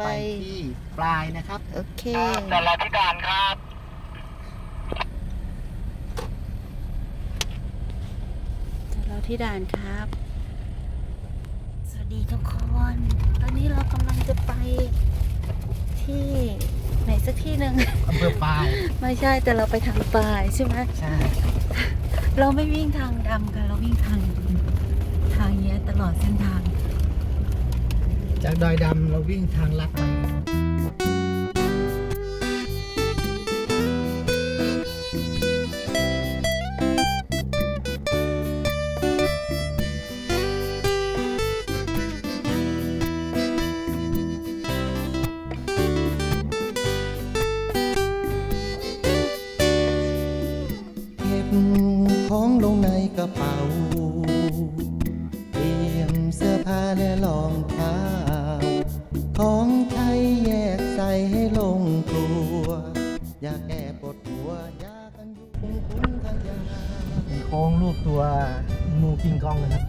ไป ที่ปลายนะครับ โอเคจอดรอที่ด่านครับจะเราที่ด่านครับ สวัสดีทุกคน ตอนนี้เรากำลังจะไปที่ไหนสักที่หนึ่ง อำเภอปลาย ไม่ใช่แต่เราไปทางปลายใช่ไหม ใช่ เราไม่วิ่งทางดำกัน เราวิ่งทาง ทางเนี้ยตลอดเส้นทาง จากดอยดำเราวิ่งทางลัดไปเก็บของลงในกระเป๋า ลงตัว อยากแก้ปวดหัว อยากกันยุงคุ้งขยาเป็นโค้งรูปตัวงูกิงกองนะครับ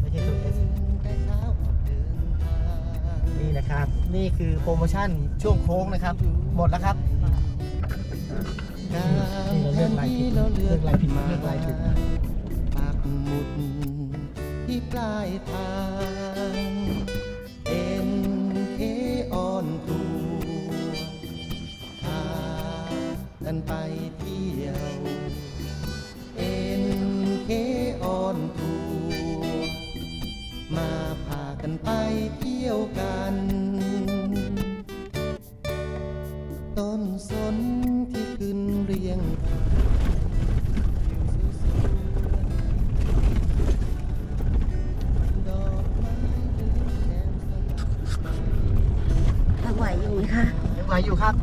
ไม่ใช่ตัวเอสแต่เช้าออกเดินทางนี่นะครับ นี่คือโปรโมชั่นช่วงโค้งนะครับ หมดแล้วครับกลางแผนที่เราเลือกเลือกลายผิดมาเลือกลายผิดปักหมุดที่ปลายทาง กันไปเที่ยว N K ออนทัวร์มาพากันไปเที่ยวกัน ต้นสนที่ขึ้นเรียงทางวิวสวยๆดอกไม้หรือแก้มสลับถ้าไหวอยู่ไหมคะ ยังไหวอยู่ครับ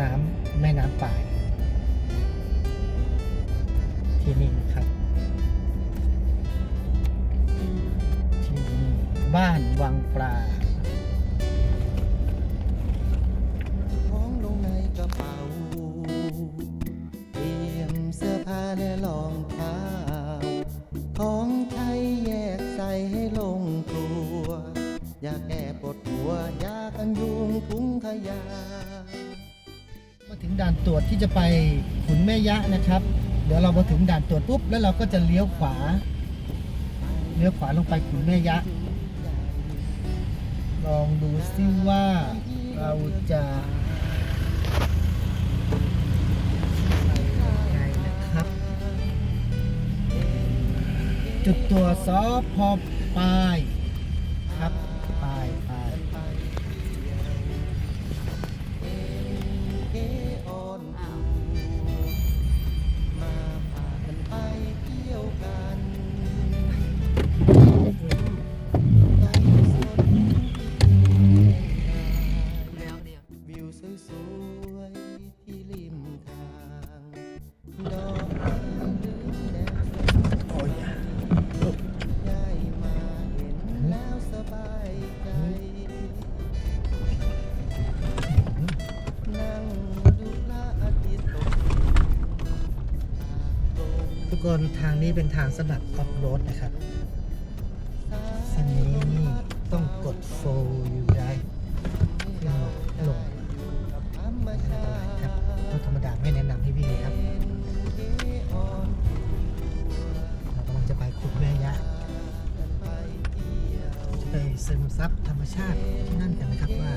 น้ำแม่น้ำปลาย ที่นี่นะครับ ที่นี่บ้านวังปลาของลงในกระเป๋าเตรียมเสื้อผ้าและรองเท้าของใช้แยกใส่ให้ลงตัว อยากแก้ปวดหัว อยากกันยุงถุงขยา ด่านตรวจที่จะไปขุนแม่ยะนะครับ เดี๋ยวเรามาถึงด่านตรวจปุ๊บแล้วเราก็จะเลี้ยวขวา เลี้ยวขวาลงไปขุนแม่ยะ ลองดูซิว่าเราจะจุดตัวซอพอปลาย วยที่ริมทางดอกไม้หรือแดงทุกคนทางนี้เป็นทางสำหรับออฟโรดนะครับเส้นนี้นี่ต้องกดโฟอยู่ได้ขึ้นลง ไม่แนะนำให้วิ่งเลยครับเรากำลังจะไปขุดแม่ยะจะไปซึมซับธรรมชาติที่นั่นกันนะครับว่า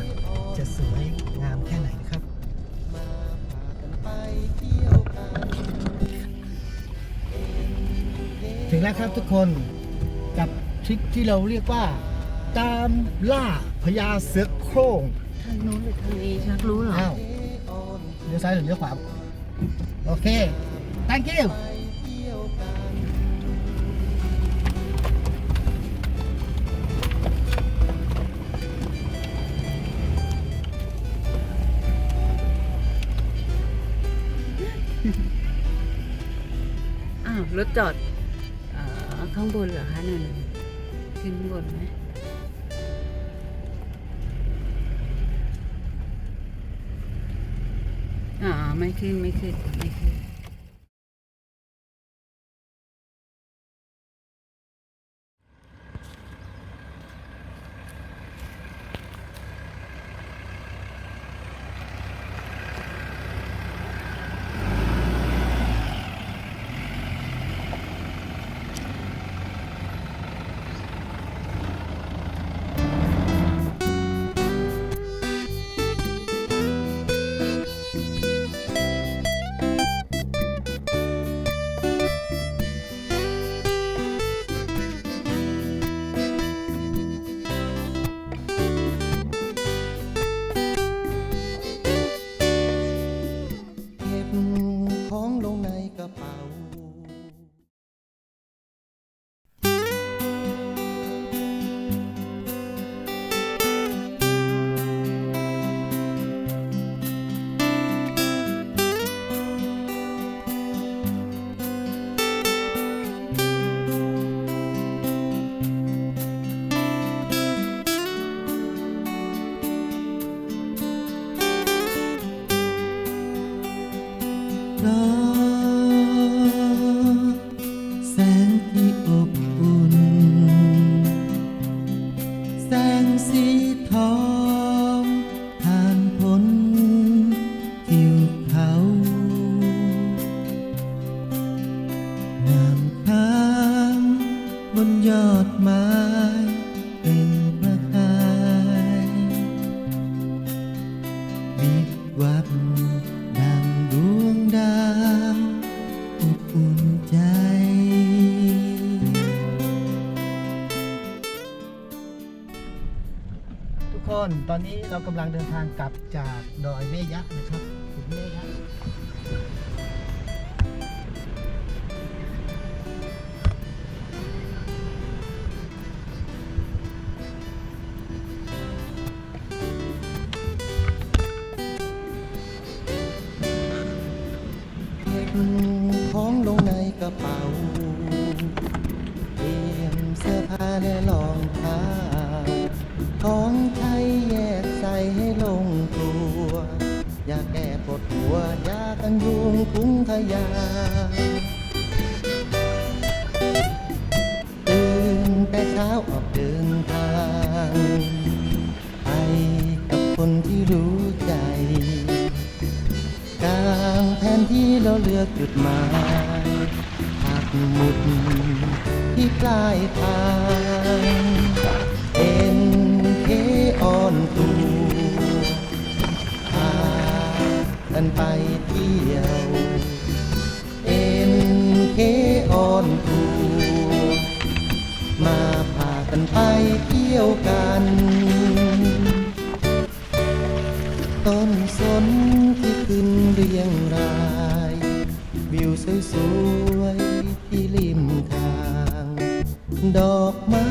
จะสวยงามแค่ไหนนะครับถึงแล้วครับทุกคนกับทริปที่เราเรียกว่า ตามล่าพญาเสือโคร่งทางนู้นหรือทางนี้ชักรู้เหรออ้าวเลี้ยวซ้ายหรือเลี้ยวขวา โอเค thank you อ้าวรถจอดเอ่อข้างบนเหรอคะนั่นน่ะขึ้นบนไหม อ๋อไราแสงที่อบอุ่น แสงสีทองผ่านพ้นทิวเขาน้ำค้างบนยอดไม้ คนตอนนี้เรากำลังเดินทางกลับจากดอยแม่ยะนะครับขุนแม่ยะเก็บของลงในกระเป๋า ยะตื่นแต่เช้าออกเดินทาง ไปกับคนที่รู้ใจกลางแผนที่เราเลือกจุดหมายปักหมุดที่ปลายทางเอ็นเคออนตูพากันไปเที่ยว เคออนทูมาพากันไปเที่ยวกัน ต้นสนที่ขึ้นเรียงราย วิวสวยๆที่ริมทาง ดอกไม้